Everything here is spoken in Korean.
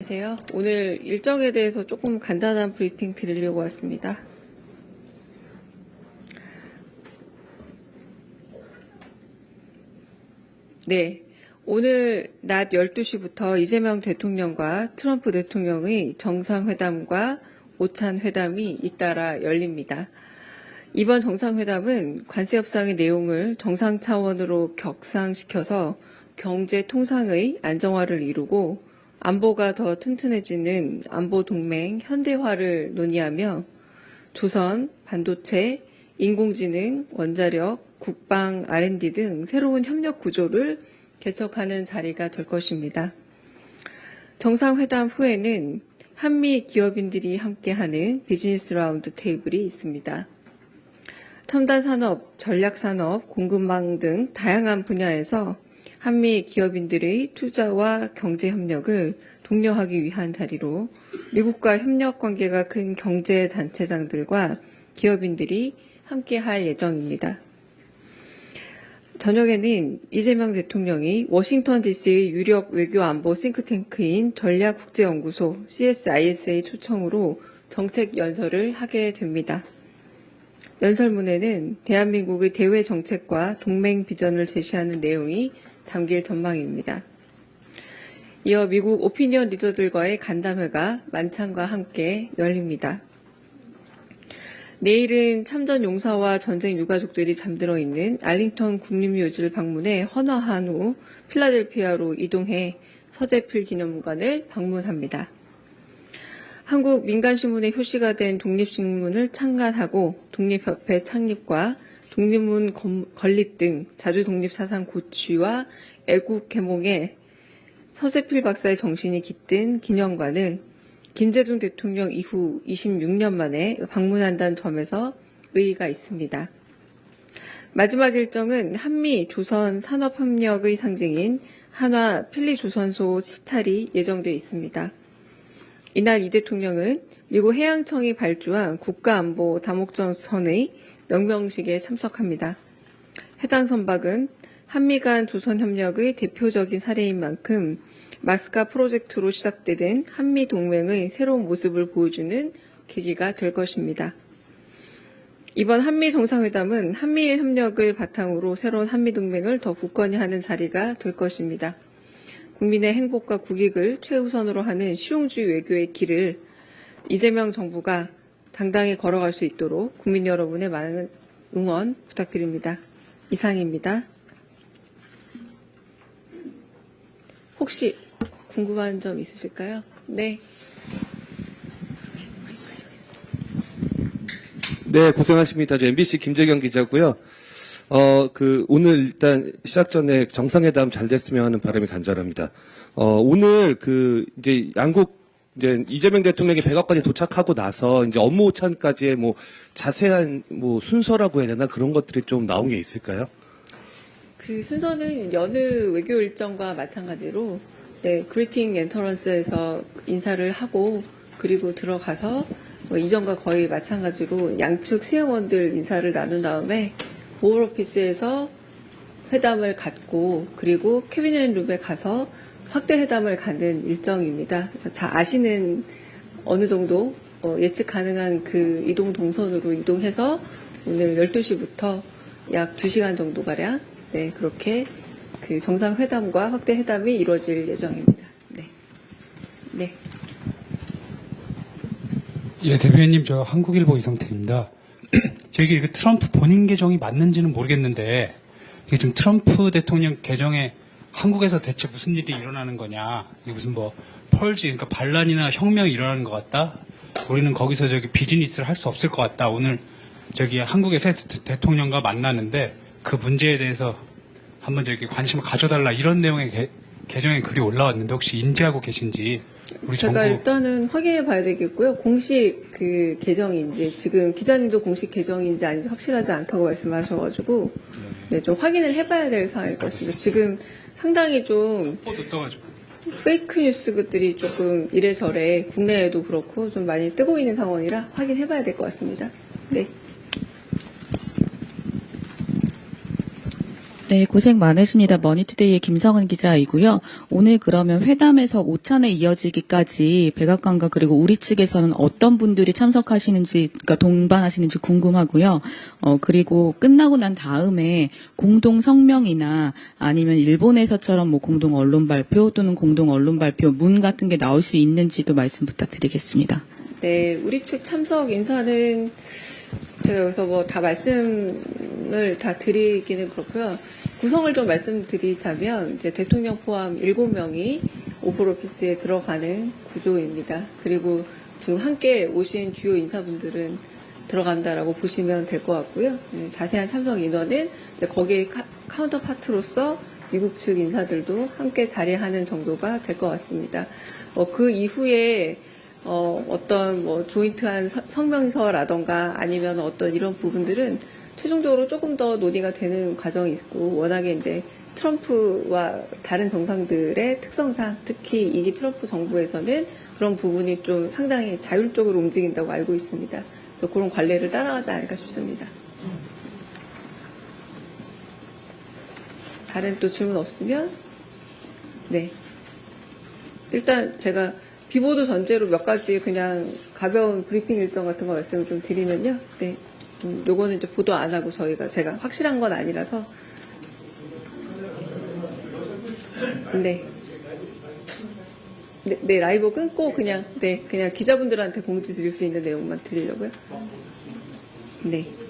안녕하세요. 오늘 일정에 대해서 조금 간단한 브리핑 드리려고 왔습니다. 네. 오늘 낮 12시부터 이재명 대통령과 트럼프 대통령의 정상회담과 오찬 회담이 잇따라 열립니다. 이번 정상회담은 관세 협상의 내용을 정상 차원으로 격상시켜서 경제 통상의 안정화를 이루고 안보가 더 튼튼해지는 안보 동맹 현대화를 논의하며 조선, 반도체, 인공지능, 원자력, 국방, R&D 등 새로운 협력 구조를 개척하는 자리가 될 것입니다. 정상회담 후에는 한미 기업인들이 함께하는 비즈니스 라운드 테이블이 있습니다. 첨단 산업, 전략 산업, 공급망 등 다양한 분야에서 한미 기업인들의 투자와 경제 협력을 독려하기 위한 자리로 미국과 협력 관계가 큰 경제 단체장들과 기업인들이 함께 할 예정입니다. 저녁에는 이재명 대통령이 워싱턴 DC의 유력 외교 안보 싱크탱크인 전략국제연구소 CSIS의 초청으로 정책 연설을 하게 됩니다. 연설문에는 대한민국의 대외 정책과 동맹 비전을 제시하는 내용이 담길 전망입니다. 이어 미국 오피니언 리더들과의 간담회가 만찬과 함께 열립니다. 내일은 참전 용사와 전쟁 유가족들이 잠들어 있는 알링턴 국립묘지를 방문해 헌화한 후 필라델피아로 이동해 서재필 기념관을 방문합니다. 한국 민간신문의 효시가 된 독립신문을 창간하고 독립협회 창립과 독립문 건립 등 자주독립 사상 고취와 애국 개몽에 서세필 박사의 정신이 깃든 기념관을 김대중 대통령 이후 26년 만에 방문한다는 점에서 의의가 있습니다. 마지막 일정은 한미 조선 산업협력의 상징인 한화 필리조선소 시찰이 예정되어 있습니다. 이날 이 대통령은 미국 해양청이 발주한 국가안보 다목전선의 명명식에 참석합니다. 해당 선박은 한미 간 조선협력의 대표적인 사례인 만큼 마스카 프로젝트로 시작되는 한미 동맹의 새로운 모습을 보여주는 계기가 될 것입니다. 이번 한미 정상회담은 한미일 협력을 바탕으로 새로운 한미 동맹을 더 굳건히 하는 자리가 될 것입니다. 국민의 행복과 국익을 최우선으로 하는 실용주의 외교의 길을 이재명 정부가 당당히 걸어갈 수 있도록 국민 여러분의 많은 응원 부탁드립니다. 이상입니다. 혹시 궁금한 점 있으실까요? 네. 네, 고생하십니다. 저 MBC 김재경 기자고요. 어, 그 오늘 일단 시작 전에 정상회담 잘 됐으면 하는 바람이 간절합니다. 어, 오늘 그 이제 양국 이제 이재명 대통령이 백악관에 도착하고 나서 이제 업무 오찬까지의 뭐 자세한 뭐 순서라고 해야 되나 그런 것들이 좀 나온 게 있을까요? 그 순서는 여느 외교 일정과 마찬가지로 네, 그리팅 엔터런스에서 인사를 하고 그리고 들어가서 뭐 이전과 거의 마찬가지로 양측 수행원들 인사를 나눈 다음에 보월 오피스에서 회담을 갖고 그리고 캐비넷 룸에 가서 확대 회담을 갖는 일정입니다. 다 아시는 어느 정도 어, 예측 가능한 그 이동 동선으로 이동해서 오늘 12시부터 약 2시간 정도 가량 네, 그렇게 그 정상회담과 확대 회담이 이루어질 예정입니다. 네. 네. 예, 대변인님, 저 한국일보 이성태입니다. 저기 그 트럼프 본인 계정이 맞는지는 모르겠는데 이게 지금 트럼프 대통령 계정에 한국에서 대체 무슨 일이 일어나는 거냐? 이게 무슨 뭐 펄지, 그러니까 반란이나 혁명이 일어나는 것 같다. 우리는 거기서 저기 비즈니스를 할 수 없을 것 같다. 오늘 저기 한국의 새 대- 대통령과 만나는데 그 문제에 대해서 한번 저기 관심을 가져달라 이런 내용의 게- 계정에 글이 올라왔는데 혹시 인지하고 계신지 우리 제가 정부 일단은 확인해 봐야 되겠고요. 공식 그 계정인지 지금 기자님도 공식 계정인지 아닌지 확실하지 않다고 말씀하셔가지고 네, 좀 확인을 해봐야 될 사항일 것 같습니다. 지금 상당히 좀 뽀도 떠가지고 페이크 뉴스들이 조금 이래저래 국내에도 그렇고 좀 많이 뜨고 있는 상황이라 확인해 봐야 될 것 같습니다. 네. 네, 고생 많으십니다. 머니투데이의 김성은 기자이고요. 오늘 그러면 회담에서 오찬에 이어지기까지 백악관과 그리고 우리 측에서는 어떤 분들이 참석하시는지, 그러니까 동반하시는지 궁금하고요. 어, 그리고 끝나고 난 다음에 공동 성명이나 아니면 일본에서처럼 뭐 공동 언론 발표 또는 공동 언론 발표 문 같은 게 나올 수 있는지도 말씀 부탁드리겠습니다. 네, 우리 측 참석 인사는 제가 여기서 뭐 다 말씀을 다 드리기는 그렇고요. 구성을 좀 말씀드리자면 이제 대통령 포함 7명이 오플 오피스에 들어가는 구조입니다. 그리고 지금 함께 오신 주요 인사분들은 들어간다라고 보시면 될 것 같고요. 네, 자세한 참석 인원은 거기에 카, 카운터 파트로서 미국 측 인사들도 함께 자리하는 정도가 될 것 같습니다. 어, 그 이후에 어, 어떤 뭐 조인트한 서- 성명서라던가 아니면 어떤 이런 부분들은 최종적으로 조금 더 논의가 되는 과정이 있고 워낙에 이제 트럼프와 다른 정상들의 특성상 특히 이기 트럼프 정부에서는 그런 부분이 좀 상당히 자율적으로 움직인다고 알고 있습니다. 그래서 그런 관례를 따라가지 않을까 싶습니다. 다른 또 질문 없으면 네. 일단 제가 비보도 전제로 몇 가지 그냥 가벼운 브리핑 일정 같은 거 말씀을 좀 드리면요. 네. 음, 요거는 이제 보도 안 하고 저희가 제가 확실한 건 아니라서. 네. 네, 네, 라이브 끊고 그냥, 네, 그냥 기자분들한테 공지 드릴 수 있는 내용만 드리려고요. 네.